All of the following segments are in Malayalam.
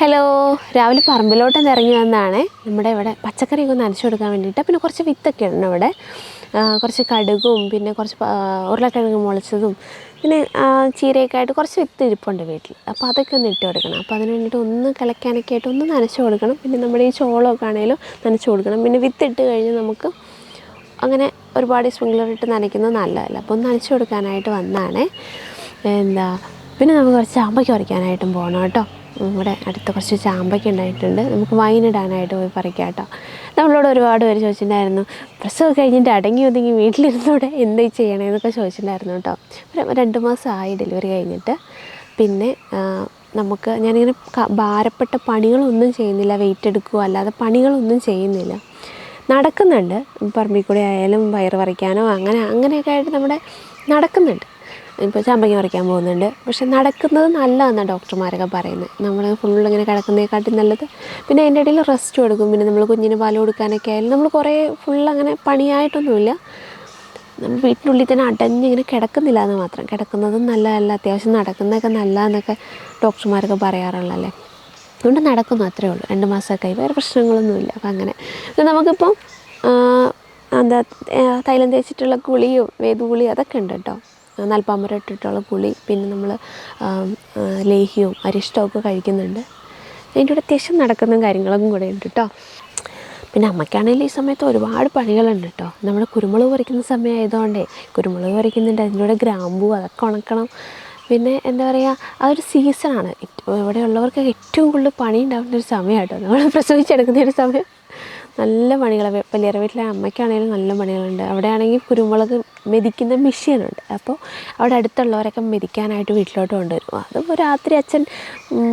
ഹലോ രാവിലെ പറമ്പിലോട്ട് ഇറങ്ങി വന്നതാണ്. നമ്മുടെ ഇവിടെ പച്ചക്കറിയൊക്കെ ഒന്ന് നനച്ചു കൊടുക്കാൻ വേണ്ടിയിട്ട്. പിന്നെ കുറച്ച് വിത്തൊക്കെ ഉണ്ട് ഇവിടെ. കുറച്ച് കടുകും പിന്നെ കുറച്ച് ഉരുളക്കിഴങ്ങ് മുളച്ചതും പിന്നെ ചീരയൊക്കെ ആയിട്ട് കുറച്ച് വിത്ത് ഇരിപ്പുണ്ട് വീട്ടിൽ. അപ്പോൾ അതൊക്കെ ഒന്ന് ഇട്ട് കൊടുക്കണം. അപ്പോൾ അതിന് വേണ്ടിയിട്ട് ഒന്ന് കിളയ്ക്കാനൊക്കെ ആയിട്ട് ഒന്ന് നനച്ചു കൊടുക്കണം. പിന്നെ നമ്മുടെ ഈ ചോളമൊക്കെ ആണെങ്കിലും നനച്ചു കൊടുക്കണം. പിന്നെ വിത്ത് ഇട്ട് കഴിഞ്ഞ് നമുക്ക് അങ്ങനെ ഒരുപാട് സ്പ്രിംഗ്ലർ ഇട്ട് നനയ്ക്കുന്നത് നല്ലതല്ല. അപ്പോൾ ഒന്ന് നനച്ചു കൊടുക്കാനായിട്ട് വന്നതാണേ. എന്താ പിന്നെ നമുക്ക് കുറച്ച് ചാമ്പയ്ക്ക് പറിക്കാനായിട്ടും പോകണം കേട്ടോ. ഇവിടെ അടുത്ത് കുറച്ച് ചാമ്പയ്ക്ക് ഉണ്ടായിട്ടുണ്ട്. നമുക്ക് വൈനിടാനായിട്ട് പോയി പറിക്കാം കേട്ടോ നമ്മളോട് ഒരുപാട് പേര് ചോദിച്ചിട്ടുണ്ടായിരുന്നു പ്രസവം കഴിഞ്ഞിട്ട് അടങ്ങി ഒതുങ്ങി വീട്ടിലിരുന്നൂടെ എന്താ ചെയ്യണമെന്നൊക്കെ ചോദിച്ചിട്ടുണ്ടായിരുന്നു കേട്ടോ ഒരു രണ്ട് മാസമായി ഡെലിവറി കഴിഞ്ഞിട്ട്. പിന്നെ നമുക്ക് ഞാനിങ്ങനെ ഭാരപ്പെട്ട പണികളൊന്നും ചെയ്യുന്നില്ല വെയിറ്റ് എടുക്കുകയോ അല്ലാതെ പണികളൊന്നും ചെയ്യുന്നില്ല. നടക്കുന്നുണ്ട്. പറമ്പിൽ കൂടെ ആയാലും വയറ് പറിക്കാനോ അങ്ങനെ അങ്ങനെയൊക്കെ ആയിട്ട് നമ്മുടെ നടക്കുന്നുണ്ട്. ഇപ്പോൾ ചാമ്പങ്ങ പറിക്കാൻ പോകുന്നുണ്ട്. പക്ഷെ നടക്കുന്നത് നല്ലതെന്നാണ് ഡോക്ടർമാരൊക്കെ പറയുന്നത്. നമ്മൾ ഫുള്ള് ഇങ്ങനെ കിടക്കുന്നതിനെക്കാട്ടി നല്ലത്. പിന്നെ അതിന്റെ ഇടയിൽ റെസ്റ്റ് കൊടുക്കും. പിന്നെ നമ്മൾ കുഞ്ഞിന് പാൽ കൊടുക്കാനൊക്കെ ആയാലും നമ്മൾ കുറേ ഫുൾ അങ്ങനെ പണിയായിട്ടൊന്നുമില്ല. നമ്മൾ വീട്ടിനുള്ളിൽ തന്നെ അടഞ്ഞിങ്ങനെ കിടക്കുന്നില്ല എന്ന് മാത്രം. കിടക്കുന്നതും നല്ലതല്ല. അത്യാവശ്യം നടക്കുന്നതൊക്കെ നല്ലതെന്നൊക്കെ ഡോക്ടർമാരൊക്കെ പറയാറുള്ളല്ലേ. അതുകൊണ്ട് നടക്കുന്നു അത്രേ ഉള്ളൂ. രണ്ട് മാസമൊക്കെ ആയി. വേറെ പ്രശ്നങ്ങളൊന്നുമില്ല. അപ്പം അങ്ങനെ. ഇത് നമുക്കിപ്പം എന്താ തൈലം തേച്ചിട്ടുള്ള കുളിയും വേദുകുളിയും അതൊക്കെ ഉണ്ട് കേട്ടോ. നൽപ്പാമ്പരം ഇട്ടിട്ടുള്ള പുളി പിന്നെ നമ്മൾ ലേഹ്യവും അരിഷ്ടമൊക്കെ കഴിക്കുന്നുണ്ട്. അതിന്റെ കൂടെ അത്യാവശ്യം നടക്കുന്ന കാര്യങ്ങളൊക്കെ കൂടെ ഉണ്ട് കേട്ടോ പിന്നെ അമ്മയ്ക്കാണെങ്കിൽ ഈ സമയത്ത് ഒരുപാട് പണികളുണ്ട് കേട്ടോ നമ്മൾ കുരുമുളക് പറിക്കുന്ന സമയമായതുകൊണ്ടേ കുരുമുളക് പറിക്കുന്നുണ്ട് അതിന്റെ കൂടെ ഗ്രാമ്പൂ അതൊക്കെ ഉണക്കണം. പിന്നെ എന്താ പറയുക അതൊരു സീസണാണ് ഇവിടെ ഉള്ളവർക്ക് ഏറ്റവും കൂടുതൽ പണി ഉണ്ടാകുന്ന ഒരു സമയമാട്ടോ. നമ്മൾ പ്രസവിച്ചെടുക്കുന്ന ഒരു സമയം. നല്ല പണികളാണ് വലിയ വീട്ടിലെ അമ്മയ്ക്കാണെങ്കിലും നല്ല പണികളുണ്ട്. അവിടെ ആണെങ്കിൽ കുരുമുളക് മെതിക്കുന്ന മെഷീനുണ്ട്. അപ്പോൾ അവിടെ അടുത്തുള്ളവരൊക്കെ മെതിക്കാനായിട്ട് വീട്ടിലോട്ട് കൊണ്ടുവരും. അതിപ്പോൾ രാത്രി അച്ഛൻ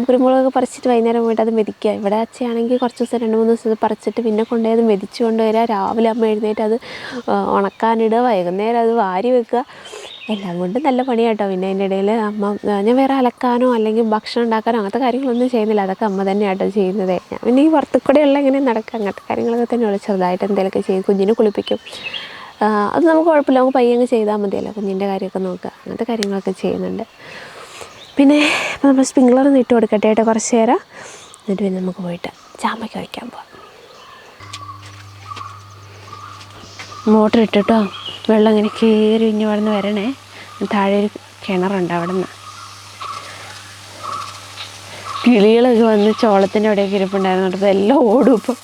കുരുമുളക് പറിച്ചിട്ട് വൈകുന്നേരം പോയിട്ട് അത് മെതിക്കുക. ഇവിടെ അച്ഛയാണെങ്കിൽ കുറച്ച് ദിവസം രണ്ട് മൂന്ന് ദിവസം പറിച്ചിട്ട് പിന്നെ കൊണ്ടുപോയി അത് മെതിച്ച് കൊണ്ടുവരിക. രാവിലെ അമ്മ എഴുന്നേറ്റ് അത് ഉണക്കാനിടുക. വൈകുന്നേരം അത് വാരി വെക്കുക. എല്ലാം കൊണ്ടും നല്ല പണിയാട്ടോ. പിന്നെ അതിന്റെ ഇടയിൽ അമ്മ ഞാൻ വേറെ അലക്കാനോ അല്ലെങ്കിൽ ഭക്ഷണം ഉണ്ടാക്കാനോ അങ്ങനത്തെ കാര്യങ്ങളൊന്നും ചെയ്യുന്നില്ല. അതൊക്കെ അമ്മ തന്നെയാട്ടോ ചെയ്യുന്നത്. ഞാൻ പിന്നെ ഈ പുറത്തു കൂടെയുള്ള ഇങ്ങനെ നടക്കുക അങ്ങനത്തെ കാര്യങ്ങളൊക്കെ തന്നെയുള്ളൂ ചെറുതായിട്ട് എന്തെങ്കിലുമൊക്കെ ചെയ്യും. കുഞ്ഞിനെ കുളിപ്പിക്കും. അത് നമുക്ക് കുഴപ്പമില്ല. നമുക്ക് പയ്യങ്ങ് ചെയ്താൽ മതിയല്ലോ. കുഞ്ഞിന്റെ കാര്യമൊക്കെ നോക്കുക. അങ്ങനത്തെ കാര്യങ്ങളൊക്കെ ചെയ്യുന്നുണ്ട്. പിന്നെ ഇപ്പോൾ നമ്മൾ സ്പ്രിംഗ്ലർ ഒന്ന് ഇട്ട് കൊടുക്കട്ടെ കേട്ടോ കുറച്ച് നേരം. എന്നിട്ട് പിന്നെ നമുക്ക് പോയിട്ട് ചാമ്പയ്ക്ക് വയ്ക്കാൻ പോവാം. മോട്ടർ ഇട്ടിട്ടോ? വെള്ളം ഇങ്ങനെ കയറി ഇഞ്ഞ് വളർന്ന് വരണേ. താഴെ ഒരു കിണറുണ്ട് അവിടെ നിന്ന് കിളികളൊക്കെ വന്ന് ചോളത്തിന്റെ അവിടെയൊക്കെ ഇരിപ്പുണ്ടായിരുന്നു. അപ്പോൾ എല്ലാം ഓടും ഇപ്പോൾ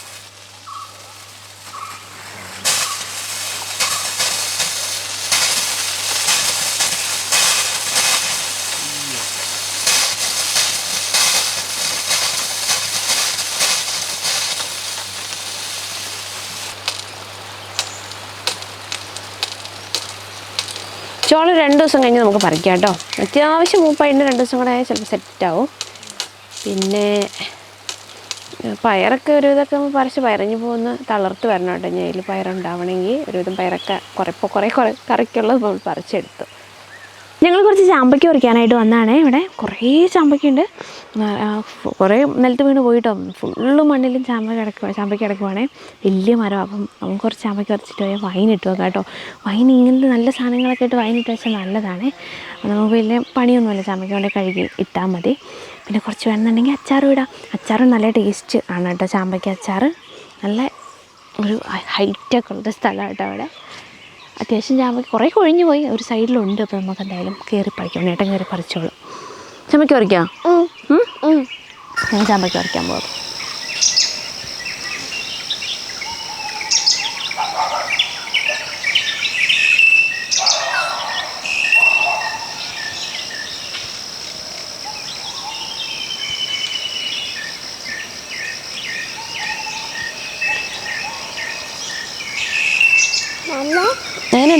ചോളം രണ്ട് ദിവസം കഴിഞ്ഞ് നമുക്ക് പറിക്കാം കേട്ടോ. അത്യാവശ്യം മൂപ്പായിട്ട് രണ്ട് ദിവസം കൂടെ ചിലപ്പോൾ സെറ്റാവും. പിന്നെ പയറൊക്കെ ഒരു ഇതൊക്കെ പറിച്ച് പയറിഞ്ഞ് പോകുന്ന തളർത്ത് വരണം കേട്ടോ. ഞാൻ അതിൽ പയറുണ്ടാവണമെങ്കിൽ ഒരുവിധം പയറൊക്കെ കുറേ ഇപ്പോൾ കുറേ കുറേ കറിക്കുള്ളത് നമ്മൾ പറിച്ചെടുത്തു. ഞങ്ങൾ കുറച്ച് ചാമ്പയ്ക്ക് പറിക്കാനായിട്ട് വന്നതാണേ. ഇവിടെ കുറേ ചാമ്പയ്ക്കുണ്ട്. കുറേ നിലത്ത് വീണ് പോയിട്ടോ. ഫുള്ള് മണ്ണിലും ചാമ്പ കിടക്കുക ചാമ്പയ്ക്ക് കിടക്കുവാണേ. വലിയ മരം അപ്പം നമുക്ക് കുറച്ച് ചാമ്പയ്ക്ക് പറിച്ചിട്ട് പോയാൽ വൈൻ ഇട്ട് കേട്ടോ. വൈൻ ഇങ്ങനത്തെ നല്ല സാധനങ്ങളൊക്കെ ഇട്ട് വൈൻ ഇട്ട് വെച്ചാൽ നല്ലതാണ്. നമുക്ക് വലിയ പണിയൊന്നുമില്ല. ചാമ്പയ്ക്ക് കൊണ്ട് കഴുകി ഇട്ടാൽ മതി. പിന്നെ കുറച്ച് വേണമെന്നുണ്ടെങ്കിൽ അച്ചാറും ഇടാം. അച്ചാറും നല്ല ടേസ്റ്റ് ആണ് കേട്ടോ ചാമ്പയ്ക്ക് അച്ചാർ നല്ല ഒരു ഹൈറ്റൊക്കെ ഉള്ളൊരു സ്ഥലമാണ് കേട്ടോ അവിടെ. അത്യാവശ്യം ചാമ്പയ്ക്ക് കുറേ കൊഴിഞ്ഞു പോയി. ഒരു സൈഡിലുണ്ട്. അപ്പോൾ നമുക്ക് എന്തായാലും കയറി പറിക്കാം. നേട്ടം കയറി പറിച്ചോളൂ. ചാമ്പയ്ക്ക് പറിക്കാം? ഞാൻ ചാമ്പയ്ക്ക് പറിക്കാൻ പോകും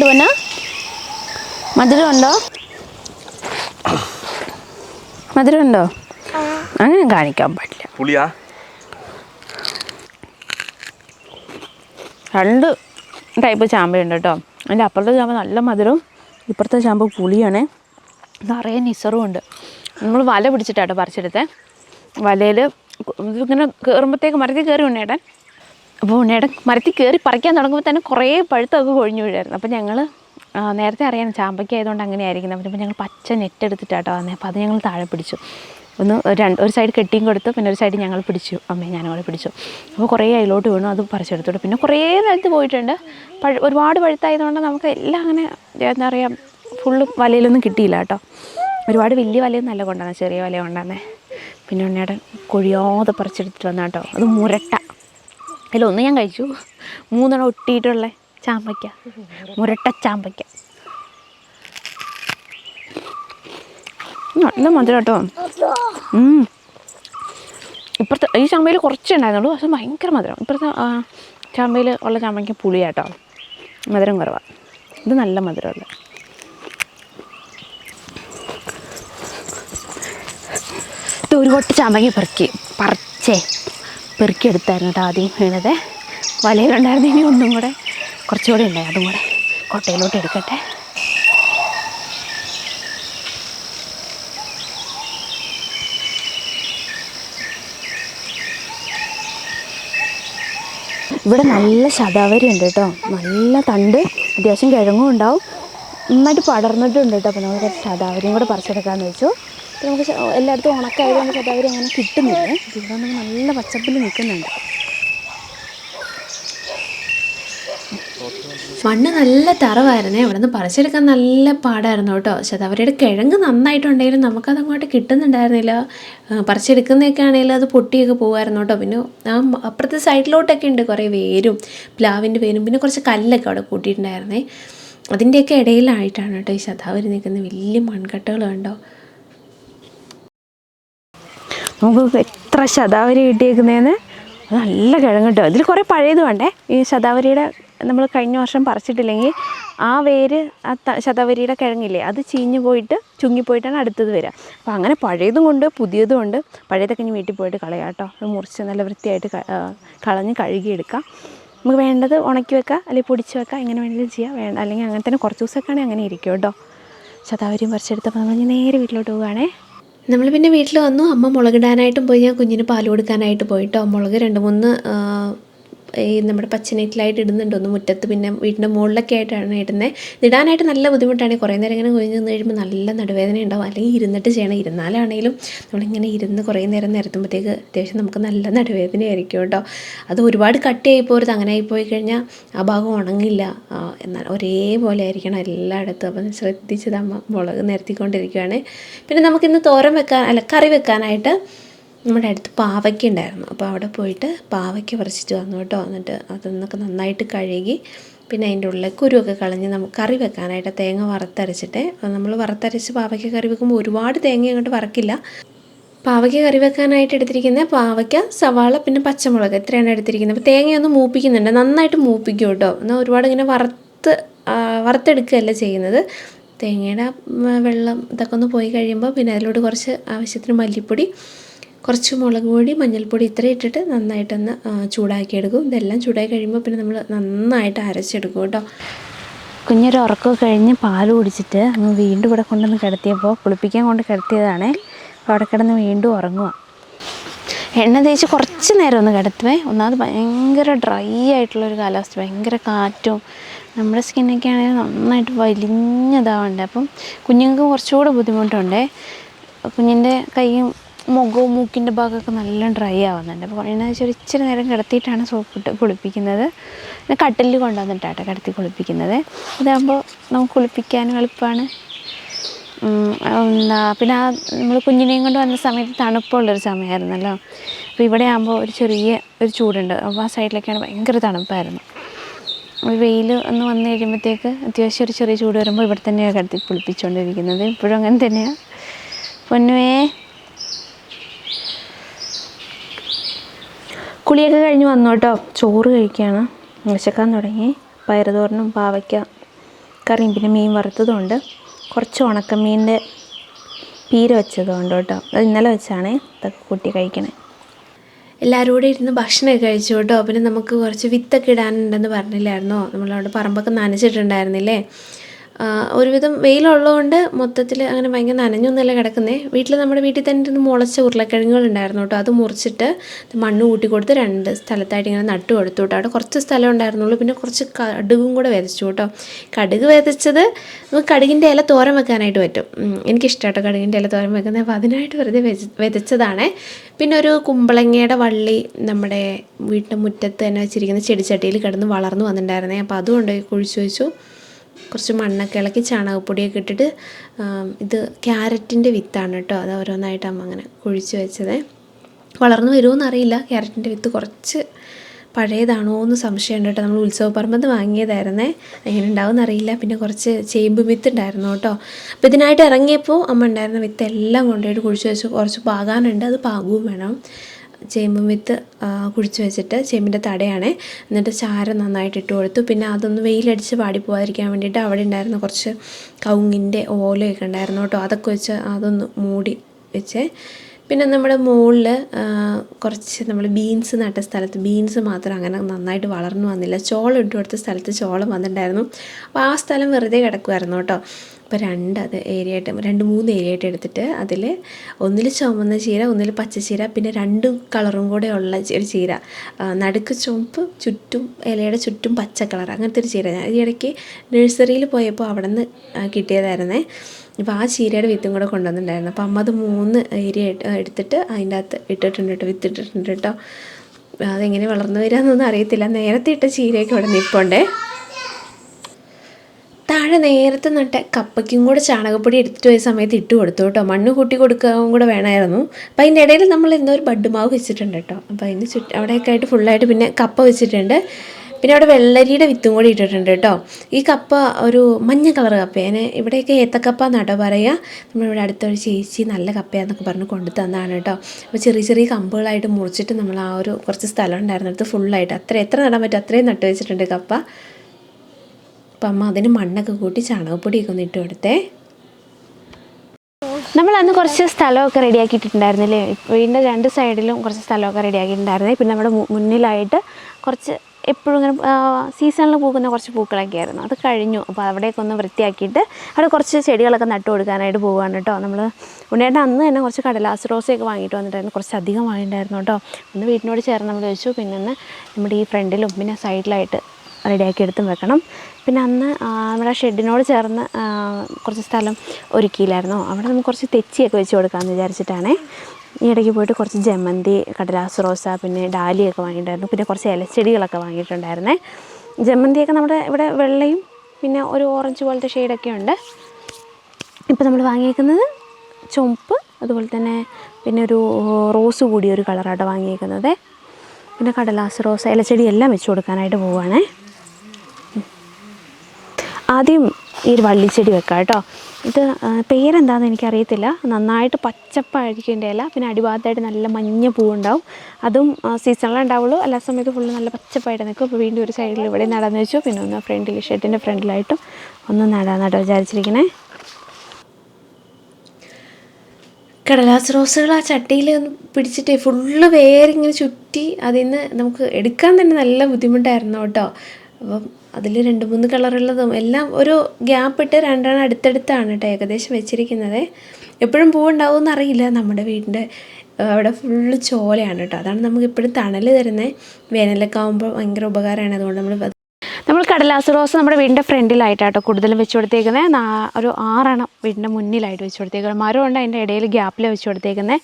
എങ്ങനെയുണ്ട് പൊന്ന മധുരം ഉണ്ടോ മധുരം ഉണ്ടോ അങ്ങനെ കാണിക്കാൻ പറ്റില്ല പുളിയാ? രണ്ട് ടൈപ്പ് ചാമ്പയുണ്ട് കേട്ടോ. അതിന്റെ അപ്പുറത്തെ ചാമ്പ നല്ല മധുരവും ഇപ്പുറത്തെ ചാമ്പ് പുളിയാണ്. നിറയെ നിസറും ഉണ്ട്. നമ്മൾ വല പിടിച്ചിട്ടാട്ടോ പറിച്ചെടുത്തേ. വലയിൽ ഇങ്ങനെ കയറുമ്പോഴത്തേക്ക് മരത്തിൽ കയറി ഉണ്ണേട്ടൻ അപ്പോൾ ഉണ്ണിയുടെ മരത്തിൽ കയറി പറിക്കാൻ തുടങ്ങുമ്പോൾ തന്നെ കുറേ പഴുത്തൊക്കെ കൊഴിഞ്ഞു വീഴായിരുന്നു. അപ്പോൾ ഞങ്ങൾ നേരത്തെ അറിയാം ചാമ്പയ്ക്ക് ആയതുകൊണ്ട് അങ്ങനെ ആയിരിക്കുന്നത് അപ്പോൾ ഞങ്ങൾ പച്ച നെറ്റ് എടുത്തിട്ടാട്ടോ വന്നത് അപ്പോൾ അത് ഞങ്ങൾ താഴെ പിടിച്ചു. ഒന്ന് രണ്ട് ഒരു സൈഡ് കെട്ടിയും കൊടുത്തു. പിന്നെ ഒരു സൈഡ് ഞങ്ങൾ പിടിച്ചു. അമ്മയും ഞാനും പിടിച്ചു. അപ്പോൾ കുറേ അതിലോട്ട് വീണു. അത് പറിച്ചെടുത്തോട്ട് പിന്നെ കുറേ നിലത്ത് പോയിട്ടുണ്ട്. പഴ ഒരുപാട് പഴുത്തായതുകൊണ്ട് നമുക്ക് എല്ലാം അങ്ങനെ എന്താ പറയുക ഫുള്ള് വലയിലൊന്നും കിട്ടിയില്ല കേട്ടോ. ഒരുപാട് വലിയ വലയൊന്നും നല്ല കൊണ്ടുവന്നത്. ചെറിയ വല കൊണ്ടുവന്നേ. പിന്നെ ഉണ്ണിയുടെ കൊഴിയാതെ പറിച്ചെടുത്തിട്ട് വന്നാട്ടോ. അത് മുരട്ട. അതിൽ ഒന്ന് ഞാൻ കഴിച്ചു. മൂന്നെണ്ണം ഒട്ടിയിട്ടുള്ള ചാമ്പയ്ക്ക. മുരട്ട ചാമ്പയ്ക്ക. നല്ല മധുരം കേട്ടോ. ഇപ്പുറത്തെ ഈ ചാമ്പയിൽ കുറച്ച് ഉണ്ടായിരുന്നുള്ളൂ പക്ഷെ ഭയങ്കര മധുരം. ഇപ്പുറത്തെ ചാമ്പയിൽ ഉള്ള ചാമ്പയ്ക്ക് പുളിയാട്ടോ മധുരം കുറവാണ് ഇത് നല്ല മധുരമല്ല ഇത് ഒരു കൊട്ട് ചാമ്പയ്ക്ക് പെറുക്കി. പറിച്ചേ. പെറുക്കി എടുത്തായിരുന്നു കേട്ടോ ആദ്യം വീണത്. വലയിലുണ്ടായിരുന്നു ഇനി ഒന്നും കൂടെ. കുറച്ചുകൂടെ ഉണ്ടായി അതും കൂടെ കൊട്ടയിലോട്ട് എടുക്കട്ടെ. ഇവിടെ നല്ല ശതാവരി ഉണ്ട് കേട്ടോ നല്ല തണ്ട് അത്യാവശ്യം കിഴങ്ങും ഉണ്ടാവും. നന്നായിട്ട് പടർന്നിട്ടുണ്ട് കേട്ടോ അപ്പോൾ കുറച്ച് ശതാവരിയും കൂടെ പറിച്ചെടുക്കാമെന്ന് വെച്ചു. നമുക്ക് എല്ലായിടത്തും ഉണക്കായതുകൊണ്ട് ശതാവരി അങ്ങനെ കിട്ടുന്നില്ല. ഇവിടെ നമുക്ക് നല്ല പച്ചപ്പിൽ നിൽക്കുന്നുണ്ട്. മണ്ണ് നല്ല തറവായിരുന്നേ. ഇവിടെ നിന്ന് പറിച്ചെടുക്കാൻ നല്ല പാടായിരുന്നു കേട്ടോ. ശതാവരിയുടെ കിഴങ്ങ് നന്നായിട്ടുണ്ടെങ്കിലും നമുക്കത് അങ്ങോട്ട് കിട്ടുന്നുണ്ടായിരുന്നില്ല പറിച്ചെടുക്കുന്നതൊക്കെ ആണെങ്കിലും അത് പൊട്ടിയൊക്കെ പോകുമായിരുന്നു കേട്ടോ. പിന്നെ ആ അപ്പുറത്തെ സൈഡിലോട്ടൊക്കെ ഉണ്ട് കുറേ വേരും പ്ലാവിന്റെ വേരും പിന്നെ കുറച്ച് കല്ലൊക്കെ അവിടെ കൂട്ടിയിട്ടുണ്ടായിരുന്നേ. അതിന്റെയൊക്കെ ഇടയിലായിട്ടാണ് കേട്ടോ ഈ ശതാവരി നിൽക്കുന്ന വലിയ മൺകട്ടകൾ കണ്ടോ. നമുക്ക് എത്ര ശതാവരി കിട്ടിയേക്കുന്നതെന്ന് നല്ല കിഴങ്ങ് കിട്ടും ഇതിൽ കുറേ പഴയത് വേണ്ടേ ഈ ശതാവരിയുടെ നമ്മൾ കഴിഞ്ഞ വർഷം പറിച്ചിട്ടില്ലെങ്കിൽ ആ വേര് ആ ശതാവരിയുടെ കിഴങ്ങില്ലേ അത് ചീഞ്ഞു പോയിട്ട് ചുങ്ങിപ്പോയിട്ടാണ് അടുത്തത് വരിക. അപ്പോൾ അങ്ങനെ പഴയതും കൊണ്ട് പുതിയതും ഉണ്ട്. പഴയതൊക്കെ ഇനി വീട്ടിൽ പോയിട്ട് കളയാം കേട്ടോ. മുറിച്ച് നല്ല വൃത്തിയായിട്ട് കളഞ്ഞ് കഴുകിയെടുക്കാം. നമുക്ക് വേണ്ടത് ഉണക്കി വെക്കാം അല്ലെങ്കിൽ പൊടിച്ച് വെക്കാം എങ്ങനെ വേണമെങ്കിലും ചെയ്യാം. വേണ്ട അല്ലെങ്കിൽ അങ്ങനെ തന്നെ കുറച്ച് ദിവസമൊക്കെ ആണെങ്കിൽ അങ്ങനെ ഇരിക്കും കേട്ടോ. ശതാവരിയും പറിച്ചെടുത്തപ്പോൾ നമ്മൾ ഇനി നേരെ വീട്ടിലോട്ട് പോവുകയാണേ. നമ്മൾ പിന്നെ വീട്ടിൽ വന്നു. അമ്മ മുളകിടാനായിട്ടും പോയി. ഞാൻ കുഞ്ഞിന് പാൽ കൊടുക്കാനായിട്ട് പോയിട്ടോ മുളക് രണ്ട് മൂന്ന് ഈ നമ്മുടെ പച്ചനെറ്റിലായിട്ട് ഇടുന്നുണ്ട് ഒന്ന് മുറ്റത്ത്. പിന്നെ വീടിന്റെ മുകളിലൊക്കെ ആയിട്ടാണ് ഇടുന്നത് ഇടാനായിട്ട് നല്ല ബുദ്ധിമുട്ടാണ്. കുറേ നേരം ഇങ്ങനെ കുഞ്ഞ് നിന്ന് കഴിയുമ്പോൾ നല്ല നടുവേദന ഉണ്ടാവും. അല്ലെങ്കിൽ ഇരുന്നിട്ട് ചെയ്യണം. ഇരുന്നാലാണെങ്കിലും നമ്മളിങ്ങനെ ഇരുന്ന് കുറേ നേരം നിരത്തുമ്പോഴത്തേക്ക് അത്യാവശ്യം നമുക്ക് നല്ല നടുവേദനയായിരിക്കും കേട്ടോ. അത് ഒരുപാട് കട്ടിയായി പോരുത്. അങ്ങനെ ആയി പോയി കഴിഞ്ഞാൽ ആ ഭാഗം ഉണങ്ങില്ല. എന്നാൽ ഒരേപോലെ ആയിരിക്കണം എല്ലായിടത്തും. അപ്പം ശ്രദ്ധിച്ച് നമ്മൾ മുളക് നിരത്തിക്കൊണ്ടിരിക്കുകയാണ് പിന്നെ നമുക്കിന്ന് തോരം വെക്കാൻ അല്ല കറി വെക്കാനായിട്ട് നമ്മുടെ അടുത്ത് പാവയ്ക്ക ഉണ്ടായിരുന്നു. അപ്പോൾ അവിടെ പോയിട്ട് പാവയ്ക്ക പറിച്ചിട്ട് വന്നു കേട്ടോ. എന്നിട്ട് അതൊന്നൊക്കെ നന്നായിട്ട് കഴുകി പിന്നെ അതിന്റെ ഉള്ളിൽ കുരുവൊക്കെ കളഞ്ഞ് നമുക്ക് കറി വെക്കാനായിട്ട് തേങ്ങ വറുത്തരച്ചിട്ട്. നമ്മൾ വറുത്തരച്ച് പാവയ്ക്ക കറി വെക്കുമ്പോൾ ഒരുപാട് തേങ്ങ അങ്ങോട്ട് വറക്കില്ല. പാവയ്ക്ക കറി വെക്കാനായിട്ട് എടുത്തിരിക്കുന്ന പാവയ്ക്ക സവാള പിന്നെ പച്ചമുളക് ഇത്രയാണ് എടുത്തിരിക്കുന്നത്. അപ്പോൾ തേങ്ങയൊന്ന് മൂപ്പിക്കുന്നുണ്ട്. നന്നായിട്ട് മൂപ്പിക്കും കേട്ടോ. എന്നാൽ ഒരുപാട് ഇങ്ങനെ വറുത്ത് വറുത്തെടുക്കുകയല്ല ചെയ്യുന്നത്. തേങ്ങയുടെ വെള്ളം ഇതൊക്കെ ഒന്ന് പോയി കഴിയുമ്പോൾ പിന്നെ അതിലോട്ട് കുറച്ച് ആവശ്യത്തിന് മല്ലിപ്പൊടി കുറച്ച് മുളക് പൊടി മഞ്ഞൾപ്പൊടി ഇത്ര ഇട്ടിട്ട് നന്നായിട്ടൊന്ന് ചൂടാക്കിയെടുക്കും. ഇതെല്ലാം ചൂടായി കഴിയുമ്പോൾ പിന്നെ നമ്മൾ നന്നായിട്ട് അരച്ചെടുക്കും കേട്ടോ. കുഞ്ഞൊരു ഉറക്കമൊക്കെ കഴിഞ്ഞ് പാൽ കുടിച്ചിട്ട് അങ്ങ് വീണ്ടും ഇവിടെ കൊണ്ടുവന്ന് കിടത്തിയപ്പോൾ കുളിപ്പിക്കാൻ കൊണ്ട് കിടത്തിയതാണേ. അവിടെ കിടന്ന് വീണ്ടും ഉറങ്ങുക എണ്ണ തേച്ച് കുറച്ച് നേരം ഒന്ന് കിടത്തുവേ. ഒന്നാമത് ഭയങ്കര ഡ്രൈ ആയിട്ടുള്ളൊരു കാലാവസ്ഥ. ഭയങ്കര കാറ്റും. നമ്മുടെ സ്കിന്നൊക്കെ ആണെങ്കിൽ നന്നായിട്ട് വലിഞ്ഞതാവണ്ടേ. അപ്പം കുഞ്ഞുങ്ങൾക്ക് കുറച്ചുകൂടെ ബുദ്ധിമുട്ടുണ്ടേ. കുഞ്ഞിന്റെ കൈയും മുഖവും മൂക്കിന്റെ ഭാഗമൊക്കെ നല്ല ഡ്രൈ ആവുന്നുണ്ട്. അപ്പോൾ കുറേ ഒരു ഇച്ചിരി നേരം കിടത്തിയിട്ടാണ് സോപ്പിട്ട് കുളിപ്പിക്കുന്നത്. പിന്നെ കട്ടിലിൽ കൊണ്ടുവന്നിട്ടാട്ടോ കിടത്തി കുളിപ്പിക്കുന്നത്. ഇതാകുമ്പോൾ നമുക്ക് കുളിപ്പിക്കാനും എളുപ്പമാണ് പിന്നെ ആ നമ്മൾ കുഞ്ഞിനെയും കൊണ്ട് വന്ന സമയത്ത് തണുപ്പുള്ളൊരു സമയമായിരുന്നല്ലോ അപ്പോൾ ഇവിടെ ആകുമ്പോൾ ഒരു ചെറിയ ഒരു ചൂടുണ്ട്. അപ്പോൾ ആ സൈഡിലൊക്കെയാണ് ഭയങ്കര തണുപ്പായിരുന്നു. വെയിൽ ഒന്ന് വന്നു കഴിയുമ്പോഴത്തേക്ക് അത്യാവശ്യം ഒരു ചെറിയ ചൂട് വരുമ്പോൾ ഇവിടെ തന്നെയാണ് കിടത്തി കുളിപ്പിച്ചുകൊണ്ടിരിക്കുന്നത് ഇപ്പോഴും അങ്ങനെ തന്നെയാണ് പൊന്നുവേ. കുളിയൊക്കെ കഴിഞ്ഞ് വന്നു കേട്ടോ ചോറ് കഴിക്കുകയാണ് വിശക്കാൻ തുടങ്ങി. പയറുതോരനും പാവയ്ക്ക കറിയും. പിന്നെ മീൻ വറുത്തതുകൊണ്ട് കുറച്ച് ഉണക്കമീനിന്റെ പീര വെച്ചതുകൊണ്ട് കേട്ടോ. അത് ഇന്നലെ വെച്ചാണ്. ഇതൊക്കെ കൂട്ടി കഴിക്കണേ. എല്ലാവരും കൂടെ ഇരുന്ന് ഭക്ഷണമൊക്കെ കഴിച്ചു കേട്ടോ. പിന്നെ നമുക്ക് കുറച്ച് വിത്തൊക്കെ ഇടാനുണ്ടെന്ന് പറഞ്ഞില്ലായിരുന്നോ? നമ്മളവിടെ പറമ്പൊക്കെ നനച്ചിട്ടുണ്ടായിരുന്നില്ലേ? ഒരുവിധം വെയിലുള്ളതുകൊണ്ട് മൊത്തത്തിൽ അങ്ങനെ ഭയങ്കര നനഞ്ഞൊന്നുമല്ല കിടക്കുന്നേ. വീട്ടിൽ നമ്മുടെ വീട്ടിൽ തന്നെ ഇരുന്ന് മുളച്ച ഉരുളക്കിഴങ്ങുകൾ ഉണ്ടായിരുന്നു കേട്ടോ. അത് മുറിച്ചിട്ട് മണ്ണ് കൂട്ടി കൊടുത്ത് രണ്ട് സ്ഥലത്തായിട്ട് ഇങ്ങനെ നട്ടു കൊടുത്തു കേട്ടോ. അവിടെ കുറച്ച് സ്ഥലം ഉണ്ടായിരുന്നുള്ളൂ. പിന്നെ കുറച്ച് കടുകും കൂടെ വിതച്ചു കേട്ടോ. കടുക് വിതച്ചത് നമുക്ക് കടുകിന്റെ ഇല തോരൻ വെക്കാനായിട്ട് പറ്റും. എനിക്കിഷ്ടം കേട്ടോ കടുകിന്റെ ഇല തോരൻ വെക്കുന്നത്. അപ്പോൾ അതിനായിട്ട് വെറുതെ വിതച്ചതാണ് പിന്നെ ഒരു കുമ്പളങ്ങയുടെ വള്ളി നമ്മുടെ വീട്ടിന്റെ മുറ്റത്ത് തന്നെ വെച്ചിരിക്കുന്ന ചെടിച്ചട്ടിയിൽ കിടന്ന് വളർന്നു വന്നിട്ടുണ്ടായിരുന്നേ. അപ്പോൾ അതുകൊണ്ട് കുഴിച്ചു വെച്ചു. കുറച്ച് മണ്ണൊക്കെ ഇളക്കി ചാണകപ്പൊടിയൊക്കെ ഇട്ടിട്ട് ഇത് ക്യാരറ്റിന്റെ വിത്താണ് കേട്ടോ. അത് ഓരോന്നായിട്ട് അമ്മ അങ്ങനെ കുഴിച്ച് വെച്ചത്. വളർന്നു വരുമോ അറിയില്ല. ക്യാരറ്റിന്റെ വിത്ത് കുറച്ച് പഴയതാണോ എന്ന് സംശയമുണ്ട് കേട്ടോ. നമ്മൾ ഉത്സവപ്പറമ്പത്ത് വാങ്ങിയതായിരുന്നേ. എങ്ങനെ ഉണ്ടാവും എന്നറിയില്ല പിന്നെ കുറച്ച് ചേമ്പ് വിത്ത് ഉണ്ടായിരുന്നു കേട്ടോ. അപ്പോൾ ഇതിനായിട്ട് ഇറങ്ങിയപ്പോൾ അമ്മ ഉണ്ടായിരുന്ന വിത്ത് എല്ലാം കൊണ്ടുപോയിട്ട് കുഴിച്ച് വെച്ച് കുറച്ച് പാകാനുണ്ട്. അത് പാകവും വേണം. ചേമ്പും വിത്ത് കുഴിച്ച് വെച്ചിട്ട് ചേമ്പിന്റെ തടയാണ്. എന്നിട്ട് ചാരം നന്നായിട്ട് ഇട്ട് കൊടുത്തു. പിന്നെ അതൊന്ന് വെയിലടിച്ച് വാടിപ്പോവാതിരിക്കാൻ വേണ്ടിയിട്ട് അവിടെ ഉണ്ടായിരുന്ന കുറച്ച് കവുങ്ങിന്റെ ഓലയൊക്കെ ഉണ്ടായിരുന്നു കേട്ടോ. അതൊക്കെ വെച്ച് അതൊന്ന് മൂടി വെച്ചേ. പിന്നെ നമ്മുടെ മുകളിൽ കുറച്ച് നമ്മൾ ബീൻസ് നട്ട സ്ഥലത്ത് ബീൻസ് മാത്രം അങ്ങനെ നന്നായിട്ട് വളർന്നു വന്നില്ല. ചോളം ഇട്ട് കൊടുത്ത സ്ഥലത്ത് ചോളം വന്നിട്ടുണ്ടായിരുന്നു. അപ്പോൾ ആ സ്ഥലം വെറുതെ കിടക്കുമായിരുന്നു കേട്ടോ. അപ്പോൾ രണ്ട് അത് ഏരിയ ആയിട്ട് രണ്ട് മൂന്ന് ഏരിയ ആയിട്ട് എടുത്തിട്ട് അതിൽ ഒന്നിൽ ചുമന്ന ചീര ഒന്നിൽ പച്ചച്ചീര പിന്നെ രണ്ട് കളറും കൂടെ ഉള്ള ഒരു ചീര. നടുക്ക് ചുവപ്പ് ചുറ്റും ഇലയുടെ ചുറ്റും പച്ച കളർ. അങ്ങനത്തെ ഒരു ചീര. ഞാൻ ഇടയ്ക്ക് നഴ്സറിയിൽ പോയപ്പോൾ അവിടെ നിന്ന് കിട്ടിയതായിരുന്നേ. അപ്പോൾ ആ ചീരയുടെ വിത്തും കൂടെ കൊണ്ടുവന്നിട്ടുണ്ടായിരുന്നു. അപ്പോൾ അമ്മ അത് മൂന്ന് ഏരിയ എടുത്തിട്ട് അതിന്റെ അകത്ത് ഇട്ടിട്ടുണ്ട് കേട്ടോ വിത്തിട്ടിട്ടുണ്ട് കേട്ടോ. അതെങ്ങനെ വളർന്നു വരാമെന്നൊന്നും അറിയത്തില്ല. നേരത്തെ ഇട്ട ചീരയൊക്കെ ഇവിടെ നിൽപ്പുണ്ടേ താഴെ നേരത്തെ നട്ട കപ്പയ്ക്കും കൂടെ ചാണകപ്പൊടി എടുത്തിട്ട് പോയ സമയത്ത് ഇട്ട് കൊടുത്തു കേട്ടോ. മണ്ണ് കൂട്ടി കൊടുക്കാൻ കൂടെ വേണമായിരുന്നു. അപ്പോൾ അതിന്റെ ഇടയിൽ നമ്മൾ എന്തോ ഒരു ബഡ് മാവ് വെച്ചിട്ടുണ്ട് കേട്ടോ. അപ്പോൾ അതിന് ചുറ്റും അവിടെയൊക്കെ ആയിട്ട് ഫുള്ളായിട്ട് പിന്നെ കപ്പ വെച്ചിട്ടുണ്ട്. പിന്നെ അവിടെ വെള്ളരിയുടെ വിത്തും കൂടി ഇട്ടിട്ടുണ്ട് കേട്ടോ. ഈ കപ്പ ഒരു മഞ്ഞ കളർ കപ്പ കപ്പയാണ് ഇവിടെയൊക്കെ ഏത്തക്കപ്പ എന്നാട്ടോ പറയുക നമ്മളിവിടെ അടുത്തൊരു ചേച്ചി നല്ല കപ്പയാന്നൊക്കെ പറഞ്ഞ് കൊണ്ടു തന്നതാണ് കേട്ടോ. അപ്പോൾ ചെറിയ ചെറിയ കമ്പുകളായിട്ട് മുറിച്ചിട്ട് നമ്മൾ ആ ഒരു കുറച്ച് സ്ഥലം ഉണ്ടായിരുന്നിടത്ത് ഫുള്ളായിട്ട് അത്ര എത്ര നടാൻ പറ്റും അത്രയും നട്ട് വെച്ചിട്ടുണ്ട് കപ്പ. അപ്പം അമ്മ അതിന് മണ്ണൊക്കെ കൂട്ടി ചാണകപ്പൊടിയൊക്കെ ഒന്ന് ഇട്ട് കൊടുത്തേ. നമ്മൾ അന്ന് കുറച്ച് സ്ഥലമൊക്കെ റെഡിയാക്കിയിട്ടുണ്ടായിരുന്നില്ലേ? വീടിന്റെ രണ്ട് സൈഡിലും കുറച്ച് സ്ഥലമൊക്കെ റെഡിയാക്കിയിട്ടുണ്ടായിരുന്നേ. പിന്നെ നമ്മുടെ മുന്നിലായിട്ട് കുറച്ച് എപ്പോഴും ഇങ്ങനെ സീസണിൽ പൂക്കുന്ന കുറച്ച് പൂക്കളൊക്കെ ആയിരുന്നു. അത് കഴിഞ്ഞു. അപ്പോൾ അവിടെയൊക്കെ ഒന്ന് വൃത്തിയാക്കിയിട്ട് അവിടെ കുറച്ച് ചെടികളൊക്കെ നട്ടു കൊടുക്കാനായിട്ട് പോവുകയാണ് കേട്ടോ. നമ്മൾ ഉണ്ണേട്ട അന്ന് തന്നെ കുറച്ച് കടലാസ് റോസയൊക്കെ വാങ്ങിയിട്ട് വന്നിട്ടായിരുന്നു. കുറച്ച് അധികം വാങ്ങിയിട്ടുണ്ടായിരുന്നു കേട്ടോ. ഒന്ന് വീട്ടിനോട് ചേർന്ന് നമ്മൾ വെച്ചു. പിന്നെ നമ്മുടെ ഈ ഫ്രണ്ടിലും പിന്നെ സൈഡിലായിട്ട് റെഡിയാക്കി എടുത്തും വെക്കണം. പിന്നെ അന്ന് നമ്മുടെ ഷെഡിനോട് ചേർന്ന് കുറച്ച് സ്ഥലം ഒരുക്കിയില്ലായിരുന്നു. അവിടെ നമുക്ക് കുറച്ച് തെച്ചിയൊക്കെ വെച്ച് കൊടുക്കാമെന്ന് വിചാരിച്ചിട്ടാണേ. ഈ ഇടയ്ക്ക് പോയിട്ട് കുറച്ച് ജമന്തി കടലാസ് റോസ പിന്നെ ഡാലിയൊക്കെ വാങ്ങിയിട്ടുണ്ടായിരുന്നു. പിന്നെ കുറച്ച് ഇലച്ചെടികളൊക്കെ വാങ്ങിയിട്ടുണ്ടായിരുന്നേ. ജമന്തിയൊക്കെ നമ്മുടെ ഇവിടെ വെള്ളയും പിന്നെ ഒരു ഓറഞ്ച് പോലത്തെ ഷെയ്ഡൊക്കെ ഉണ്ട്. ഇപ്പോൾ നമ്മൾ വാങ്ങിയേക്കുന്നത് ചുമപ്പ് അതുപോലെ തന്നെ പിന്നെ ഒരു റോസ് കൂടിയ ഒരു കളറായിട്ട് വാങ്ങിയേക്കുന്നത്. പിന്നെ കടലാസ് റോസ് ഇലച്ചെടി എല്ലാം വെച്ച് കൊടുക്കാനായിട്ട് പോവുകയാണേ ആദ്യം ഈ ഒരു വള്ളിച്ചെടി വെക്കാം കേട്ടോ. ഇത് പേരെന്താണെന്ന് എനിക്കറിയത്തില്ല. നന്നായിട്ട് പച്ചപ്പായിരിക്കും എന്റെ ഇല. പിന്നെ അടിഭാഗത്തായിട്ട് നല്ല മഞ്ഞ പൂവുണ്ടാവും. അതും സീസണിലേ ഉണ്ടാവുള്ളൂ. എല്ലാ സമയത്ത് ഫുള്ള് നല്ല പച്ചപ്പായിട്ട് നിൽക്കും. അപ്പോൾ വീണ്ടും ഒരു സൈഡിൽ ഇവിടെ നടന്ന് വെച്ചു. പിന്നെ ഒന്ന് ഫ്രണ്ടിൽ ഷെഡിന്റെ ഫ്രണ്ടിലായിട്ടും ഒന്ന് നടാന്നാട്ടോ വിചാരിച്ചിരിക്കണേ. കടലാസ് റോസുകൾ ആ ചട്ടിയിൽ പിടിച്ചിട്ട് ഫുള്ള് വേരിങ്ങനെ ചുറ്റി അതിൽ നിന്ന് നമുക്ക് എടുക്കാൻ തന്നെ നല്ല ബുദ്ധിമുട്ടായിരുന്നു കേട്ടോ. അപ്പം അതിൽ രണ്ട് മൂന്ന് കളറുള്ളതും എല്ലാം ഒരു ഗ്യാപ്പ് ഇട്ട് രണ്ടെണ്ണം അടുത്തടുത്താണ് കേട്ടോ ഏകദേശം വെച്ചിരിക്കുന്നത്. എപ്പോഴും പൂവുണ്ടാവുമെന്ന് അറിയില്ല. നമ്മുടെ വീടിന്റെ അവിടെ ഫുള്ള് ചോലയാണ് കേട്ടോ അതാണ് നമുക്ക് എപ്പോഴും തണൽ തരുന്നത് വേനലൊക്കെ ആകുമ്പോൾ ഭയങ്കര ഉപകാരമാണ്. അതുകൊണ്ട് നമ്മൾ നമ്മൾ കടലാസ് റോസ് നമ്മുടെ വീടിന്റെ ഫ്രണ്ടിലായിട്ടാട്ടോ കൂടുതലും വെച്ച് കൊടുത്തേക്കുന്നത് ഒരു ആറെണ്ണം വീടിന്റെ മുന്നിലായിട്ട് വെച്ച് കൊടുത്തേക്കുന്നത് മരമുണ്ട് അതിന്റെ ഇടയിൽ ഗ്യാപ്പിൽ വെച്ച് കൊടുത്തേക്കുന്നത്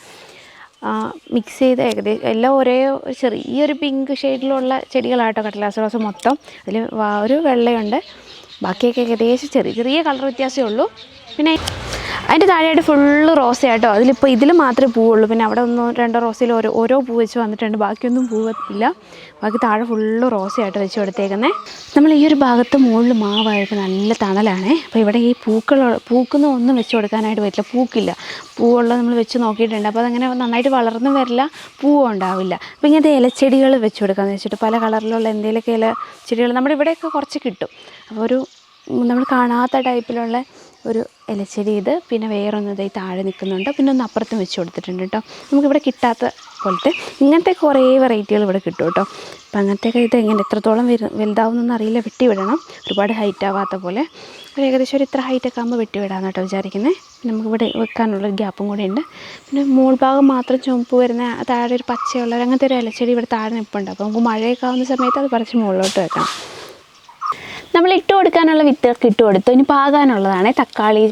മിക്സ് ചെയ്ത് ഏകദേശം എല്ലാം ഒരേ ചെറിയൊരു പിങ്ക് ഷെയ്ഡിലുള്ള ചെടികളാട്ടോ കടലാസ് റോസ് മൊത്തം അതിൽ ഒരു വെള്ളയുണ്ട്. ബാക്കിയൊക്കെ ഏകദേശം ചെറിയ ചെറിയ കളർ വ്യത്യാസമേ ഉള്ളൂ. പിന്നെ അതിന്റെ താഴെയായിട്ട് ഫുള്ള് റോസയാട്ടോ അതിലിപ്പോൾ ഇതിൽ മാത്രമേ പൂവുള്ളൂ. പിന്നെ അവിടെ ഒന്നോ രണ്ടോ റോസയിൽ ഓരോ ഓരോ പൂ വെച്ച് വന്നിട്ടുണ്ട്. ബാക്കിയൊന്നും പൂവില്ല ബാക്കി താഴെ ഫുള്ള് റോസയായിട്ട് വെച്ച് കൊടുത്തേക്കുന്നത് നമ്മൾ ഈ ഒരു ഭാഗത്ത് മുകളിൽ മാവായിട്ട് നല്ല തണലാണേ. അപ്പോൾ ഇവിടെ ഈ പൂക്കൾ പൂക്കുന്ന ഒന്നും വെച്ച് കൊടുക്കാനായിട്ട് പറ്റില്ല. പൂക്കില്ല. പൂവുള്ളത് നമ്മൾ വെച്ച് നോക്കിയിട്ടുണ്ട്. അപ്പോൾ അതങ്ങനെ നന്നായിട്ട് വളർന്നു വരില്ല. പൂവും ഉണ്ടാവില്ല. അപ്പോൾ ഇങ്ങനത്തെ ഇലച്ചെടികൾ വെച്ച് കൊടുക്കാമെന്ന് വെച്ചിട്ട് പല കളറിലുള്ള എന്തെങ്കിലുമൊക്കെ ഇല ചെടികൾ നമ്മുടെ ഇവിടെയൊക്കെ കുറച്ച് കിട്ടും. അപ്പോൾ ഒരു നമ്മൾ കാണാത്ത ടൈപ്പിലുള്ള ഒരു ഇലച്ചെടി ഇത്. പിന്നെ വേറൊന്ന് ഇതായി താഴെ നിൽക്കുന്നുണ്ട്. പിന്നെ ഒന്ന് അപ്പുറത്തും വെച്ച് കൊടുത്തിട്ടുണ്ട് കേട്ടോ. നമുക്കിവിടെ കിട്ടാത്ത പോലത്തെ ഇങ്ങനത്തെ കുറേ വെറൈറ്റികൾ ഇവിടെ കിട്ടും കേട്ടോ. അപ്പം അങ്ങനത്തെയൊക്കെ ഇത് എങ്ങനെ എത്രത്തോളം വരും വലുതാവുന്നൊന്നും അറിയില്ല. വെട്ടിവിടണം. ഒരുപാട് ഹൈറ്റ് ആവാത്ത പോലെ. ഒരു ഏകദേശം ഒരു ഇത്ര ഹൈറ്റൊക്കെ ആകുമ്പോൾ വെട്ടി വിടാമെന്ന് കേട്ടോ വിചാരിക്കുന്നത് പിന്നെ നമുക്ക് ഇവിടെ വെക്കാനുള്ള ഗ്യാപ്പും കൂടെ ഉണ്ട് പിന്നെ മോൾ ഭാഗം മാത്രം ചുമപ്പ് വരുന്ന താഴെ ഒരു പച്ചയുള്ള അങ്ങനത്തെ ഒരു ഇലച്ചെടി ഇവിടെ താഴെ നിൽപ്പുണ്ട് അപ്പോൾ നമുക്ക് മഴയൊക്കെ ആവുന്ന സമയത്ത് അത് പറിച്ച് മുകളിലോട്ട് വെക്കണം. നമ്മൾ ഇട്ട് കൊടുക്കാനുള്ള വിത്തൊക്കെ ഇട്ട് കൊടുത്തു. ഇനി പാകാനുള്ളതാണ് തക്കാളി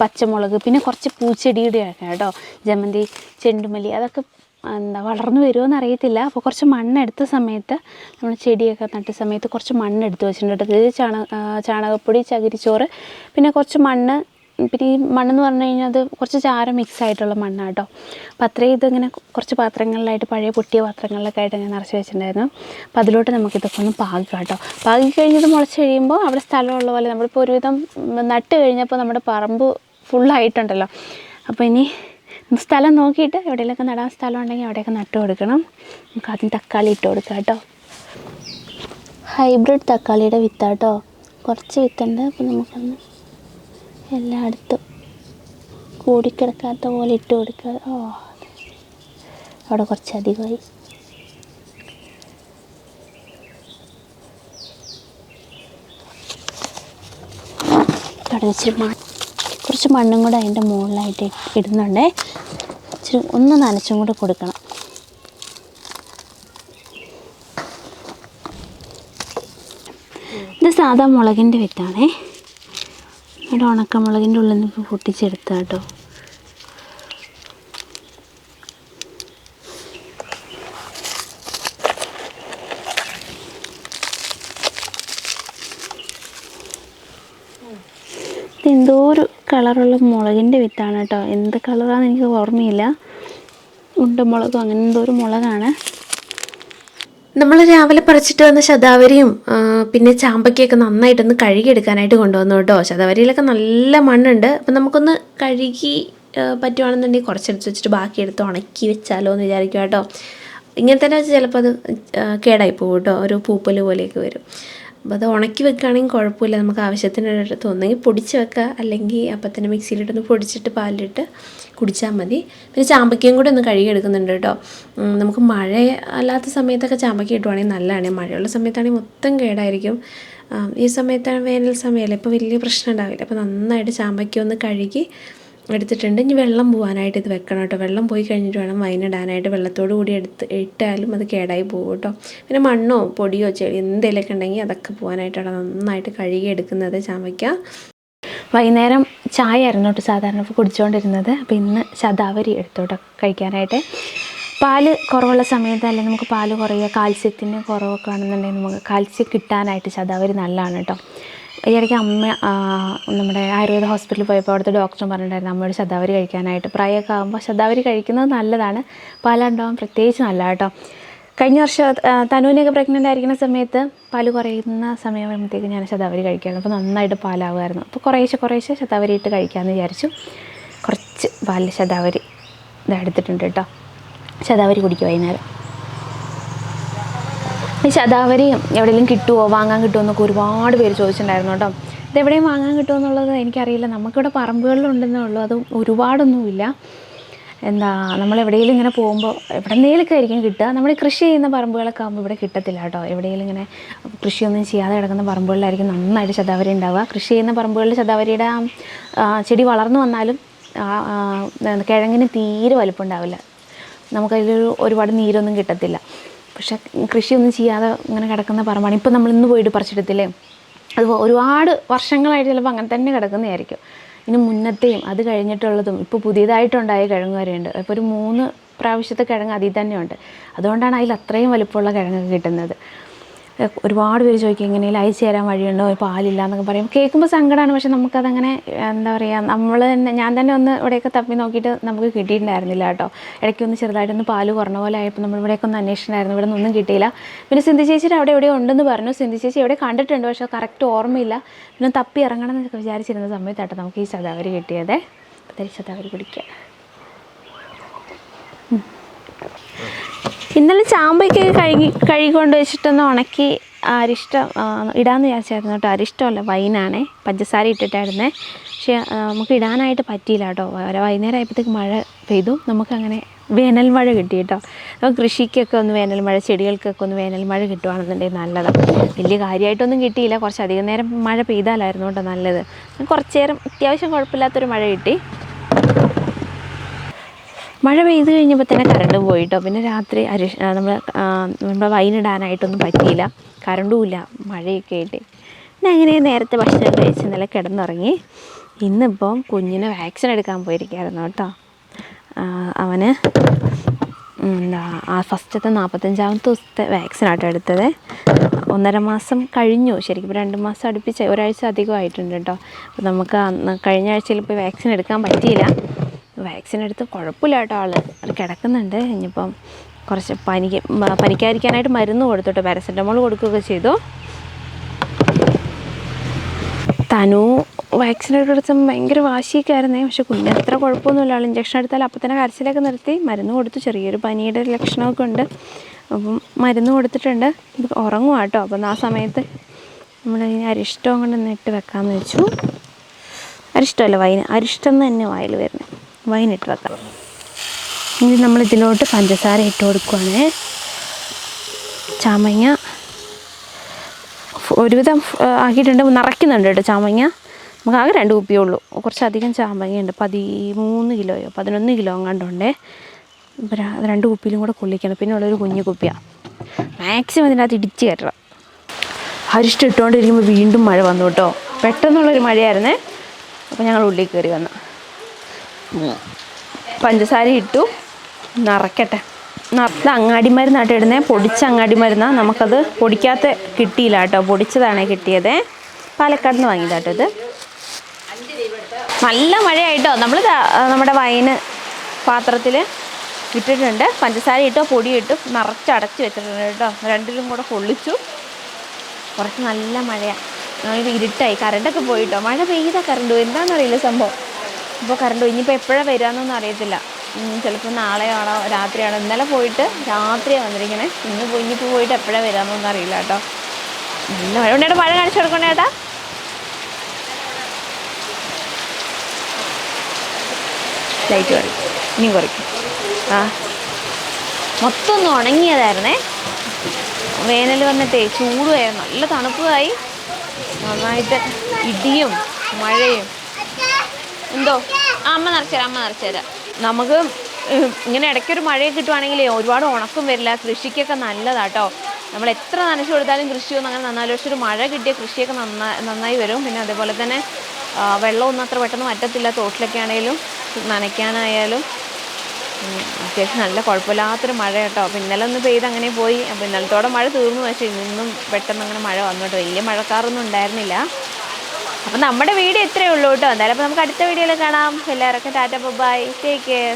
പച്ചമുളക് പിന്നെ കുറച്ച് പൂച്ചെടിയുടെ ഒക്കെ കേട്ടോ. ജമന്തി ചെണ്ടുമല്ലി അതൊക്കെ എന്താ വളർന്നു വരുമോയെന്ന് അറിയത്തില്ല. അപ്പോൾ കുറച്ച് മണ്ണെടുത്ത സമയത്ത് നമ്മൾ ചെടിയൊക്കെ നട്ട സമയത്ത് കുറച്ച് മണ്ണെടുത്ത് വെച്ചിട്ടുണ്ട് ചാണക ചാണകപ്പൊടി ചകിരിച്ചോറ് പിന്നെ കുറച്ച് മണ്ണ് പിന്നെ ഈ മണ്ണെന്ന് പറഞ്ഞു കഴിഞ്ഞാൽ അത് കുറച്ച് ചാരം മിക്സ് ആയിട്ടുള്ള മണ്ണാണ് കേട്ടോ അപ്പം അത്രയും ഇതിങ്ങനെ കുറച്ച് പാത്രങ്ങളിലായിട്ട് പഴയ പൊട്ടിയ പാത്രങ്ങളിലൊക്കെ ആയിട്ട് ഞാൻ നിറച്ച് വെച്ചിട്ടുണ്ടായിരുന്നു. അപ്പോൾ അതിലോട്ട് നമുക്കിതൊക്കെ ഒന്ന് പാകുക കേട്ടോ പാകി കഴിഞ്ഞത് മുളച്ച് കഴിയുമ്പോൾ അവിടെ സ്ഥലമുള്ള പോലെ നമ്മളിപ്പോൾ ഒരുവിധം നട്ട് കഴിഞ്ഞപ്പോൾ നമ്മുടെ പറമ്പ് ഫുള്ളായിട്ടുണ്ടല്ലോ അപ്പോൾ ഇനി സ്ഥലം നോക്കിയിട്ട് എവിടെയെങ്കിലൊക്കെ നടാൻ സ്ഥലം ഉണ്ടെങ്കിൽ അവിടെയൊക്കെ നട്ട് കൊടുക്കണം. നമുക്ക് ആദ്യം തക്കാളി ഇട്ട് കൊടുക്കാം കേട്ടോ. ഹൈബ്രിഡ് തക്കാളിയുടെ വിത്താട്ടോ. കുറച്ച് വിത്തുണ്ട്. അപ്പോൾ നമുക്കൊന്ന് എല്ലായിടത്തും കൂടിക്കിടക്കാത്ത പോലെ ഇട്ട് കൊടുക്കുക. ഓ അവിടെ കുറച്ചധികമായി. അവിടെ വെച്ചിട്ട് കുറച്ച് മണ്ണും കൂടെ അതിന്റെ മുകളിലായിട്ട് ഇടുന്നുണ്ടേ. ഇച്ചിരി ഒന്ന് നനച്ചും കൂടെ കൊടുക്കണം. ഇത് സാധാ മുളകിന്റെ വിത്താണേ. ഇവിടെ ഉണക്കമുളകിന്റെ ഉള്ളിൽ നിന്ന് പൊട്ടിച്ചെടുത്ത കേട്ടോ എന്തോ ഒരു കളറുള്ള മുളകിന്റെ വിത്താണ് കേട്ടോ എന്ത് കളറാണെന്ന് എനിക്ക് ഓർമ്മയില്ല. ഉണ്ടമുളകും അങ്ങനെ എന്തോ ഒരു മുളകാണ്. നമ്മൾ രാവിലെ പറിച്ചിട്ട് വന്ന ശതാവരിയും പിന്നെ ചാമ്പയ്ക്കൊക്കെ നന്നായിട്ടൊന്ന് കഴുകിയെടുക്കാനായിട്ട് കൊണ്ടുവന്നു കേട്ടോ. ശതാവരിയിലൊക്കെ നല്ല മണ്ണുണ്ട്. അപ്പം നമുക്കൊന്ന് കഴുകി പറ്റുവാണെന്നുണ്ടെങ്കിൽ കുറച്ചെടുത്ത് വെച്ചിട്ട് ബാക്കി എടുത്ത് ഉണക്കി വെച്ചാലോ എന്ന് വിചാരിക്കും കേട്ടോ. ഇങ്ങനെ തന്നെ വെച്ച് ചിലപ്പോൾ അത് കേടായി പോകും കേട്ടോ. ഒരു പൂപ്പൽ പോലെയൊക്കെ വരും. അപ്പോൾ അത് ഉണക്കി വെക്കുകയാണെങ്കിൽ കുഴപ്പമില്ല. നമുക്ക് ആവശ്യത്തിന് തോന്നുന്നെങ്കിൽ പൊടിച്ച് വെക്കുക. അല്ലെങ്കിൽ അപ്പം തന്നെ മിക്സിയിലിട്ടൊന്ന് പൊടിച്ചിട്ട് പാലിലിട്ട് കുടിച്ചാൽ മതി. പിന്നെ ചാമ്പയ്ക്കയും കൂടെ ഒന്ന് കഴുകി എടുക്കുന്നുണ്ട് കേട്ടോ. നമുക്ക് മഴ അല്ലാത്ത സമയത്തൊക്കെ ചാമ്പയ്ക്ക ഇടുവാണെങ്കിൽ നല്ലതാണ്. മഴയുള്ള സമയത്താണെങ്കിൽ മൊത്തം കേടായിരിക്കും. ഈ സമയത്താണ് വേനൽ സമയമല്ലേ? ഇപ്പോൾ വലിയ പ്രശ്നം ഉണ്ടാവില്ല. അപ്പോൾ നന്നായിട്ട് ചാമ്പയ്ക്ക ഒന്ന് കഴുകി എടുത്തിട്ടുണ്ട്. ഇനി വെള്ളം പോകാനായിട്ട് ഇത് വെക്കണം കേട്ടോ. വെള്ളം പോയി കഴിഞ്ഞിട്ട് വേണം വൈനിടാനായിട്ട് വെള്ളത്തോട് കൂടി എടുത്ത് ഇട്ടാലും അത് കേടായി പോകും കേട്ടോ. പിന്നെ മണ്ണോ പൊടിയോ ചെടി എന്തെങ്കിലുമൊക്കെ ഉണ്ടെങ്കിൽ അതൊക്കെ പോകാനായിട്ടാണ് നന്നായിട്ട് കഴുകി എടുക്കുന്നത് ചാമയ്ക്ക. വൈകുന്നേരം ചായ ആയിരുന്നു കേട്ടോ സാധാരണ കുടിച്ചുകൊണ്ടിരുന്നത് അപ്പോൾ ഇന്ന് ശതാവരി എടുത്തോട്ടോ കഴിക്കാനായിട്ട്. പാൽ കുറവുള്ള സമയത്ത് അല്ലെങ്കിൽ നമുക്ക് പാൽ കുറയുക കാൽസ്യത്തിന് കുറവൊക്കെ ആണെന്നുണ്ടെങ്കിൽ നമുക്ക് കാൽസ്യം കിട്ടാനായിട്ട് ശതാവരി നല്ലതാണ് കേട്ടോ. ഈ ഇടയ്ക്ക് അമ്മ നമ്മുടെ ആയുർവേദ ഹോസ്പിറ്റലിൽ പോയപ്പോൾ അവിടുത്തെ ഡോക്ടർ പറഞ്ഞിട്ടുണ്ടായിരുന്നു അമ്മയോട് ശതാവരി കഴിക്കാനായിട്ട്. പ്രായമൊക്കെ ആകുമ്പോൾ ശതാവരി കഴിക്കുന്നത് നല്ലതാണ്. പാലുണ്ടാവാൻ പ്രത്യേകിച്ച് നല്ല കേട്ടോ. കഴിഞ്ഞ വർഷം തനുവിനൊക്കെ പ്രഗ്നന്റ് ആയിരിക്കുന്ന സമയത്ത് പാൽ കുറയുന്ന സമയം വരുമ്പോഴത്തേക്ക് ഞാൻ ശതാവരി കഴിക്കായിരുന്നു അപ്പോൾ നന്നായിട്ട് പാലാവുമായിരുന്നു. അപ്പോൾ കുറേശ്ശെ കുറേശ്ശെ ശതാവരി ഇട്ട് കഴിക്കാമെന്ന് വിചാരിച്ചു. കുറച്ച് പാൽ ശതാവരി ഇതെടുത്തിട്ടുണ്ട് കേട്ടോ. ശതാവരി കുടിക്കും വൈകുന്നേരം? ഈ ശതാവരി എവിടെയെങ്കിലും കിട്ടുമോ വാങ്ങാൻ കിട്ടുമോ എന്നൊക്കെ ഒരുപാട് പേര് ചോദിച്ചിട്ടുണ്ടായിരുന്നു കേട്ടോ. ഇതെവിടെയും വാങ്ങാൻ കിട്ടുമോ എന്നുള്ളത് എനിക്കറിയില്ല. നമുക്കിവിടെ പറമ്പുകളിലുണ്ടെന്നേ ഉള്ളൂ. അതും ഒരുപാടൊന്നുമില്ല. എന്താ നമ്മൾ എവിടെയെങ്കിലും ഇങ്ങനെ പോകുമ്പോൾ എവിടെയെങ്കിലുമൊക്കെ ആയിരിക്കും കിട്ടുക. നമ്മൾ കൃഷി ചെയ്യുന്ന പറമ്പുകളൊക്കെ ആകുമ്പോൾ ഇവിടെ കിട്ടത്തില്ല കേട്ടോ. എവിടെയെങ്കിലും ഇങ്ങനെ കൃഷിയൊന്നും ചെയ്യാതെ കിടക്കുന്ന പറമ്പുകളിലായിരിക്കും നന്നായിട്ട് ശതാവരി ഉണ്ടാവുക. കൃഷി ചെയ്യുന്ന പറമ്പുകളിൽ ശതാവരിയുടെ ചെടി വളർന്നു വന്നാലും കിഴങ്ങിന് തീരെ വലുപ്പം ഉണ്ടാവില്ല നമുക്കതിലൊരു ഒരുപാട് നീരൊന്നും കിട്ടത്തില്ല. പക്ഷെ കൃഷിയൊന്നും ചെയ്യാതെ ഇങ്ങനെ കിടക്കുന്ന പറമ്പാണ്. ഇപ്പം നമ്മൾ ഇന്ന് പോയിട്ട് പറിച്ചെടുത്തില്ലേ? അത് ഒരുപാട് വർഷങ്ങളായിട്ട് ചിലപ്പോൾ അങ്ങനെ തന്നെ കിടക്കുന്നതായിരിക്കും. ഇനി മുന്നത്തെയും അത് കഴിഞ്ഞിട്ടുള്ളതും ഇപ്പോൾ പുതിയതായിട്ടുണ്ടായ കിഴങ്ങ് വരെയുണ്ട് ഇപ്പോൾ ഒരു മൂന്ന് പ്രാവശ്യത്തെ കിഴങ്ങ് അതിൽ തന്നെയുണ്ട്. അതുകൊണ്ടാണ് അതിൽ അത്രയും വലിപ്പമുള്ള കിഴങ്ങ് കിട്ടുന്നത്. ഒരുപാട് പേര് ചോദിക്കും എങ്ങനെയും അയച്ചു തരാൻ വഴിയുണ്ടോ? പാലില്ല എന്നൊക്കെ പറയും. കേൾക്കുമ്പോൾ സങ്കടമാണ് പക്ഷെ നമുക്കതങ്ങനെ എന്താ പറയുക നമ്മൾ തന്നെ ഞാൻ തന്നെ ഒന്ന് ഇവിടെയൊക്കെ തപ്പി നോക്കിയിട്ട് നമുക്ക് കിട്ടിയിട്ടുണ്ടായിരുന്നില്ല കേട്ടോ. ഇടയ്ക്ക് ഒന്ന് ചെറുതായിട്ടൊന്ന് പാൽ കുറഞ്ഞ പോലെ ആയപ്പോൾ നമ്മൾ ഇവിടെയൊക്കെ ഒന്ന് അന്വേഷിച്ചിട്ടുണ്ടായിരുന്നു. ഇവിടെ ഒന്നും കിട്ടിയില്ല. പിന്നെ സിന്ധു ചേച്ചിയുടെ അവിടെ എവിടെ ഉണ്ടെന്ന് പറഞ്ഞു. സിന്ധു ചേച്ചി എവിടെ കണ്ടിട്ടുണ്ട് പക്ഷെ കറക്റ്റ് ഓർമ്മയില്ല. പിന്നെ തപ്പി ഇറങ്ങണം എന്നൊക്കെ വിചാരിച്ചിരുന്ന സമയത്താട്ടോ നമുക്ക് ഈ ശതാവരി കിട്ടിയതേ. ശതാവരി കുടിക്കുക ഇന്നലെ ചാമ്പയ്ക്ക് കഴുകി കഴുകിക്കൊണ്ട് വെച്ചിട്ടൊന്ന് ഉണക്കി അരിഷ്ടം ഇടാമെന്ന് വിചാരിച്ചായിരുന്നു കേട്ടോ. അരിഷ്ടമല്ല വൈനാണേ. പഞ്ചസാര ഇട്ടിട്ടായിരുന്നേ. പക്ഷേ നമുക്ക് ഇടാനായിട്ട് പറ്റിയില്ല കേട്ടോ. വൈകുന്നേരം ആയപ്പോഴത്തേക്ക് മഴ പെയ്തു. നമുക്കങ്ങനെ വേനൽ മഴ കിട്ടി കേട്ടോ. അപ്പോൾ കൃഷിക്കൊക്കെ ഒന്ന് വേനൽ മഴ ചെടികൾക്കൊക്കെ ഒന്ന് വേനൽ മഴ കിട്ടുവാണെന്നുണ്ടെങ്കിൽ നല്ലതാണ് വലിയ കാര്യമായിട്ടൊന്നും കിട്ടിയില്ല. കുറച്ച് അധികം നേരം മഴ പെയ്താലായിരുന്നു കേട്ടോ നല്ലത്. കുറച്ച് നേരം അത്യാവശ്യം കുഴപ്പമില്ലാത്തൊരു മഴ കിട്ടി. മഴ പെയ്ത് കഴിഞ്ഞപ്പോൾ തന്നെ കറണ്ട് പോയിട്ടോ പിന്നെ രാത്രി അരി നമ്മൾ നമ്മുടെ വൈനിടാനായിട്ടൊന്നും പറ്റിയില്ല. കറണ്ടും ഇല്ല. മഴയൊക്കെ ആയിട്ട്. പിന്നെ അങ്ങനെ നേരത്തെ ഭക്ഷണം കഴിച്ച് ഇന്നലെ കിടന്നുറങ്ങി. ഇന്നിപ്പം കുഞ്ഞിന് വാക്സിൻ എടുക്കാൻ പോയിരിക്കുകയായിരുന്നു കേട്ടോ അവന് എന്താ ആ ഫസ്റ്റത്തെ നാൽപ്പത്തഞ്ചാമത്തെ ദിവസത്തെ വാക്സിനാട്ടോ എടുത്തത്. ഒന്നര മാസം കഴിഞ്ഞു. ശരിക്കും രണ്ട് മാസം അടുപ്പിച്ച് ഒരാഴ്ച അധികമായിട്ടുണ്ട് കേട്ടോ അപ്പോൾ നമുക്ക് കഴിഞ്ഞ ആഴ്ചയിൽ ഇപ്പോൾ വാക്സിൻ എടുക്കാൻ പറ്റിയില്ല. വാക്സിൻ എടുത്ത് കുഴപ്പമില്ല കേട്ടോ അത് കിടക്കുന്നുണ്ട്. ഇനിയിപ്പം കുറച്ച് പനിക്ക് പനിക്കാതിരിക്കാനായിട്ട് മരുന്ന് കൊടുത്തോട്ടെ. പാരസെറ്റമോൾ കൊടുക്കുകയൊക്കെ ചെയ്തു. തനു വാക്സിൻ എടുത്ത ഭയങ്കര വാശിയൊക്കെ ആയിരുന്നേ. പക്ഷെ കുഞ്ഞിന് അത്ര കുഴപ്പമൊന്നുമില്ല. ആൾ ഇഞ്ചക്ഷൻ എടുത്താൽ അപ്പം തന്നെ കരച്ചിലൊക്കെ നിർത്തി. മരുന്ന് കൊടുത്തു. ചെറിയൊരു പനിയുടെ ലക്ഷണമൊക്കെ ഉണ്ട്. അപ്പം മരുന്ന് കൊടുത്തിട്ടുണ്ട്. ഇത് ഉറങ്ങുക കേട്ടോ അപ്പം ആ സമയത്ത് നമ്മൾ ഇനി അരിഷ്ടം കൊണ്ട് ഇട്ട് വെക്കാമെന്ന് വെച്ചു. അരിഷ്ടമല്ല വൈന അരിഷ്ടം തന്നെ വായിൽ വരുന്നത്. വൈൻ ഇട്ട് വെക്കാം. ഇനി നമ്മൾ ഇതിലോട്ട് പഞ്ചസാര ഇട്ട് കൊടുക്കുവാണേ. ചാമങ്ങ. ഒരുവിധം ആക്കിയിട്ടുണ്ട്. നിറയ്ക്കുന്നുണ്ട് കേട്ടോ ചാമങ്ങ. നമുക്ക് ആകെ രണ്ട് കുപ്പിയേ ഉള്ളൂ. കുറച്ചധികം ചാമങ്ങയുണ്ട്. പതിമൂന്ന് കിലോയോ പതിനൊന്ന് കിലോ അത് രണ്ട് കുപ്പിയിലും കൂടെ കൊള്ളിക്കണം. പിന്നെ ഉള്ളൊരു കുഞ്ഞു കുപ്പിയാണ് മാക്സിമം ഇതിനകത്ത് ഇടിച്ച് കയറ്റണം. അരിഷ്ടം ഇട്ടുകൊണ്ടിരിക്കുമ്പോൾ വീണ്ടും മഴ വന്നു കേട്ടോ. പെട്ടെന്നുള്ളൊരു മഴയായിരുന്നേ. അപ്പോൾ ഞങ്ങൾ ഉള്ളിൽ കയറി വന്നു. പഞ്ചസാര ഇട്ടു. നിറയ്ക്കട്ടെ ഇത് അങ്ങാടി മരുന്നാട്ട് ഇടുന്നത് പൊടിച്ച അങ്ങാടി മരുന്നാണ് നമുക്കത് പൊടിക്കാത്ത കിട്ടിയില്ല കേട്ടോ. പൊടിച്ചതാണ് കിട്ടിയത്. പാലക്കാട് നിന്ന് വാങ്ങിയതാട്ടോ ഇത്. നല്ല മഴയായിട്ടോ. നമ്മൾ നമ്മുടെ വൈന് പാത്രത്തിൽ ഇട്ടിട്ടുണ്ട്. പഞ്ചസാര ഇട്ടോ പൊടി ഇട്ടു നിറച്ച് വെച്ചിട്ടുണ്ട് കേട്ടോ. രണ്ടിലും കൂടെ പൊള്ളിച്ചു. കുറച്ച് നല്ല മഴയാണ് ഇരുട്ടായി. കറണ്ടൊക്കെ പോയിട്ടോ. മഴ പെയ്ത കറണ്ട് പോയി. എന്താണെന്നറിയില്ല സംഭവം. ഇപ്പോൾ കറണ്ട് പോയി ഇനിയിപ്പോൾ എപ്പോഴാണ് വരാമെന്നൊന്നും അറിയത്തില്ല. ചിലപ്പോൾ നാളെയാണോ രാത്രിയാണോ ഇന്നലെ പോയിട്ട് രാത്രിയാണ് വന്നിരിക്കണേ. ഇന്ന് പോയി ഇനിയിപ്പോൾ പോയിട്ട് എപ്പോഴാണ് വരാമെന്നൊന്നും അറിയില്ല കേട്ടോ. നല്ല മഴ ഉണ്ടേട്ടാ മഴ കാണിച്ചു കൊടുക്കണേ ചേട്ടാ ലൈറ്റ് കുറയ്ക്കും ഇനിയും കുറയ്ക്കും. ആ. മൊത്തം ഒന്ന് ഉണങ്ങിയതായിരുന്നേ. വേനൽ വന്നിട്ടേ ചൂടുമായിരുന്നു നല്ല തണുപ്പുമായി. നന്നായിട്ട് ഇടിയും മഴയും. എന്തോ? ആ, അമ്മ നിറച്ചുതരാം അമ്മ നിറച്ചുതരാം നമുക്ക് ഇങ്ങനെ ഇടയ്ക്കൊരു മഴയൊക്കെ കിട്ടുവാണെങ്കിലേ ഒരുപാട് ഉണക്കം വരില്ല. കൃഷിക്കൊക്കെ നല്ലതാട്ടോ. നമ്മൾ എത്ര നനച്ചു കൊടുത്താലും കൃഷിയൊന്നും അങ്ങനെ നന്നാലും പക്ഷെ ഒരു മഴ കിട്ടിയ കൃഷിയൊക്കെ നന്നായി നന്നായി വരും. പിന്നെ അതേപോലെ തന്നെ വെള്ളമൊന്നും അത്ര പെട്ടെന്ന് പറ്റത്തില്ല തോട്ടിലൊക്കെ ആണെങ്കിലും നനയ്ക്കാനായാലും. അത്യാവശ്യം നല്ല കുഴപ്പമില്ലാത്തൊരു മഴ കേട്ടോ. അപ്പോൾ ഇന്നലെ ഒന്ന് പെയ്ത് അങ്ങനെ പോയി. അപ്പോൾ ഇന്നലത്തോടെ മഴ തീർന്നു. പക്ഷേ ഇന്നും പെട്ടെന്ന് അങ്ങനെ മഴ വന്നു കേട്ടോ വലിയ മഴക്കാറൊന്നും ഉണ്ടായിരുന്നില്ല. അപ്പം നമ്മുടെ വീഡിയോ ഇത്രയേ ഉള്ളൂ കേട്ടോ. എന്തായാലും അപ്പോൾ നമുക്ക് അടുത്ത വീഡിയോയിൽ കാണാം. എല്ലാവർക്കും ടാറ്റ ബൈ ടേക്ക് കെയർ